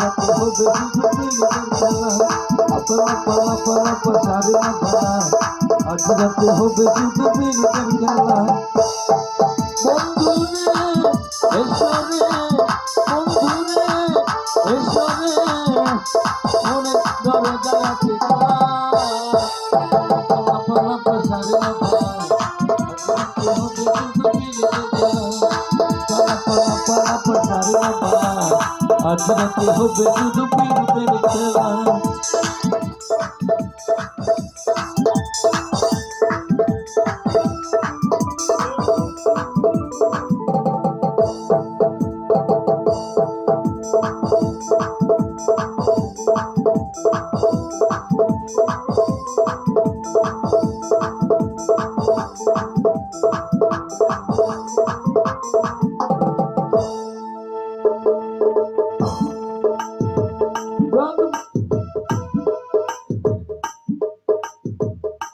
রাতে হবে শুধু প্রেমের খেলা আপনা পালা পালা পাশারে না পালা আজ রাতে হবে শুধু প্রেমের খেলা বন্ধুরে এসরে বন্ধুরে এসরে মনে ধরে দাঁড়াতে খেলা পালা পালা পাশারে না পালা আজ রাতে হবে শুধু প্রেমের খেলা falando.